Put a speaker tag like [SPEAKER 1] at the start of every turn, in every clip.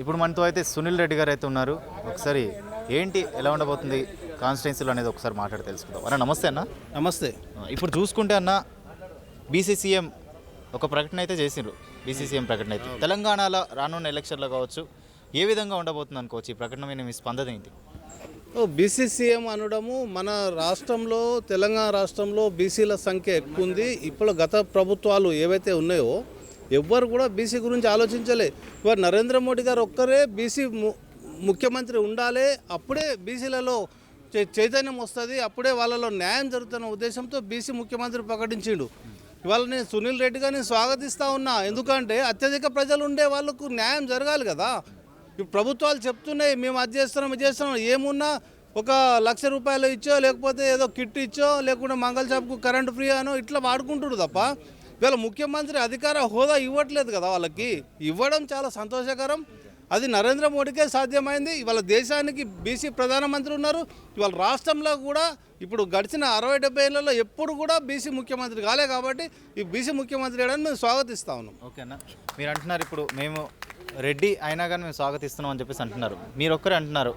[SPEAKER 1] ఇప్పుడు మనతో అయితే సునీల్ రెడ్డి గారు అయితే ఉన్నారు. ఒకసారి ఏంటి ఎలా ఉండబోతుంది కాన్స్టిట్యున్సీలో అనేది ఒకసారి మాట్లాడి తెలుసుకుందాం. అన్న నమస్తే అన్న.
[SPEAKER 2] నమస్తే.
[SPEAKER 1] ఇప్పుడు చూసుకుంటే అన్న బీసీసీఎం ఒక ప్రకటన అయితే చేసిండ్రు. బీసీసీఎం ప్రకటన అయితే. తెలంగాణలో రానున్న ఎలక్షన్లో కావచ్చు ఏ విధంగా ఉండబోతుంది అనుకోవచ్చు ఈ ప్రకటన మీద మీ స్పందన ఏంటి?
[SPEAKER 2] ఓ బీసీసీఎం అనడము మన రాష్ట్రంలో తెలంగాణ రాష్ట్రంలో బీసీల సంఖ్య ఎక్కువ ఉంది ఇప్పుడు గత ప్రభుత్వాలు ఏవైతే ఉన్నాయో ఎవ్వరు కూడా బీసీ గురించి ఆలోచించలే. ఇవాళ నరేంద్ర మోడీ గారు ఒక్కరే బీసీ ము- ముఖ్యమంత్రి ఉండాలి అప్పుడే బీసీలలో చై- చైతన్యం వస్తుంది అప్పుడే వాళ్ళలో న్యాయం జరుగుతున్న ఉద్దేశంతో బీసీ ముఖ్యమంత్రి ప్రకటించిండు. ఇవాళ నేను సునీల్ రెడ్డి గారిని స్వాగతిస్తా ఉన్నా. ఎందుకంటే అత్యధిక ప్రజలు ఉండే వాళ్ళకు న్యాయం జరగాలి కదా. ఇప్పుడు ప్రభుత్వాలు చెప్తున్నాయి మేము అది చేస్తున్నాం ఇది చేస్తున్నాం. ఏమున్నా ఒక లక్ష రూపాయలు ఇచ్చో లేకపోతే ఏదో కిట్ ఇచ్చో లేకుంటే మంగళ షాప్కు కరెంట్ ఫ్రీ అనో ఇట్లా వాడుకుంటుడు తప్ప వీళ్ళ ముఖ్యమంత్రి అధికార హోదా ఇవ్వట్లేదు కదా వాళ్ళకి. ఇవ్వడం చాలా సంతోషకరం. అది నరేంద్ర మోడీకే సాధ్యమైంది. ఇవాళ దేశానికి బీసీ ప్రధానమంత్రి ఉన్నారు. ఇవాళ రాష్ట్రంలో కూడా ఇప్పుడు గడిచిన అరవై డెబ్బై ఏళ్ళలో ఎప్పుడు కూడా బీసీ ముఖ్యమంత్రి కాలే కాబట్టి ఈ బీసీ ముఖ్యమంత్రి అని మేము స్వాగతిస్తా ఉన్నాం.
[SPEAKER 1] ఓకేనా మీరు అంటున్నారు ఇప్పుడు మేము రెడ్డి అయినా కానీ మేము స్వాగతిస్తున్నాం అని చెప్పేసి అంటున్నారు. మీరు ఒక్కరే అంటున్నారు.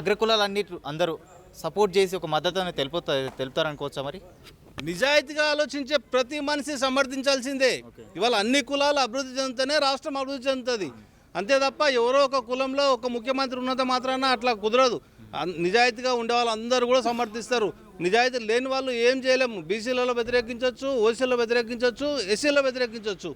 [SPEAKER 1] అగ్రకులాలన్నీ అందరూ సపోర్ట్ చేసి ఒక మద్దతుని తెలుపుతా తెలుపుతారనుకోవచ్చా మరి?
[SPEAKER 2] నిజాయితీగా ఆలోచించే ప్రతి మనిషి సమర్థించాల్సిందే. ఇవాళ అన్ని కులాలు అభివృద్ధి చెందుతూనే రాష్ట్రం అభివృద్ధి చెందుతుంది. అంతే తప్ప ఎవరో ఒక కులంలో ఒక ముఖ్యమంత్రి ఉన్నంత మాత్రాన అట్లా కుదరదు. నిజాయితీగా ఉండే వాళ్ళు అందరూ కూడా సమర్థిస్తారు. నిజాయితీ లేని వాళ్ళు ఏం చేయలేము బీసీలలో వ్యతిరేకించవచ్చు ఓసీలో వ్యతిరేకించవచ్చు ఎస్సీలో వ్యతిరేకించవచ్చు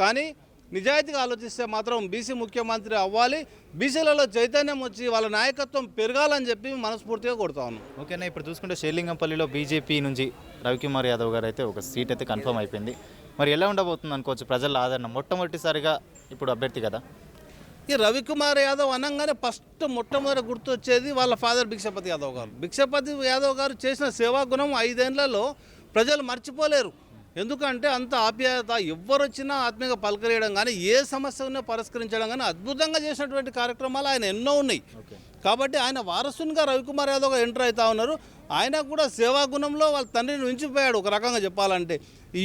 [SPEAKER 2] కానీ నిజాయితీగా ఆలోచిస్తే మాత్రం బీసీ ముఖ్యమంత్రి అవ్వాలి. బీసీలలో చైతన్యం వచ్చి వాళ్ళ నాయకత్వం పెరగాలని చెప్పి మనస్ఫూర్తిగా కొడతా ఉన్నాం.
[SPEAKER 1] ఓకేనా ఇప్పుడు చూసుకుంటే షేర్లింగంపల్లిలో బీజేపీ నుంచి రవికుమార్ యాదవ్ గారు అయితే ఒక సీట్ అయితే కన్ఫర్మ్ అయిపోయింది. మరి ఎలా ఉండబోతుంది అనుకోవచ్చు ప్రజల ఆదరణ? మొట్టమొదటిసారిగా ఇప్పుడు అభ్యర్థి కదా.
[SPEAKER 2] ఈ రవికుమార్ యాదవ్ అనగానే ఫస్ట్ మొట్టమొదటి గుర్తొచ్చేది వాళ్ళ ఫాదర్ భిక్షపతి యాదవ్ గారు. భిక్షపతి యాదవ్ గారు చేసిన సేవా గుణం ఐదేళ్ళలో ప్రజలు మర్చిపోలేరు. ఎందుకంటే అంత ఆప్యాయత ఎవ్వరు వచ్చినా ఆత్మీయంగా పలకరేయడం కానీ ఏ సమస్య ఉన్నా పరిష్కరించడం కానీ అద్భుతంగా చేసినటువంటి కార్యక్రమాలు ఆయన ఎన్నో ఉన్నాయి. కాబట్టి ఆయన వారసునిగా రవికుమార్ యాదవ్ ఎంటర్ అవుతా ఉన్నారు. ఆయన కూడా సేవా గుణంలో వాళ్ళ తండ్రిని ఉంచిపోయాడు ఒక రకంగా చెప్పాలంటే.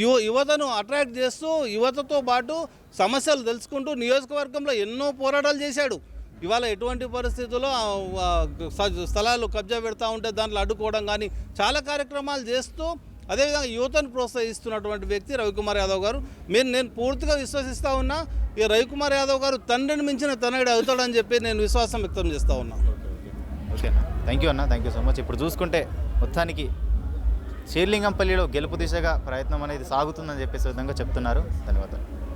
[SPEAKER 2] యువ యువతను అట్రాక్ట్ చేస్తూ యువతతో పాటు సమస్యలు తెలుసుకుంటూ నియోజకవర్గంలో ఎన్నో పోరాటాలు చేశాడు. ఇవాళ ఎటువంటి పరిస్థితుల్లో స్థలాలు కబ్జా పెడతా ఉంటే దాంట్లో అడ్డుకోవడం కానీ చాలా కార్యక్రమాలు చేస్తూ అదేవిధంగా యువతను ప్రోత్సహిస్తున్నటువంటి వ్యక్తి రవికుమార్ యాదవ్ గారు. మీరు నేను పూర్తిగా విశ్వసిస్తూ ఉన్నా ఈ రవికుమార్ యాదవ్ గారు తండ్రిని మించిన తనయుడు అవుతాడని చెప్పి నేను విశ్వాసం వ్యక్తం చేస్తూ ఉన్నా.
[SPEAKER 1] ఓకే అన్న థ్యాంక్ యూ అన్న థ్యాంక్ యూ సో మచ్ ఇప్పుడు చూసుకుంటే మొత్తానికి షేర్లింగంపల్లిలో గెలుపు దిశగా ప్రయత్నం అనేది సాగుతుందని చెప్పేసి విధంగా చెప్తున్నారు. ధన్యవాదాలు.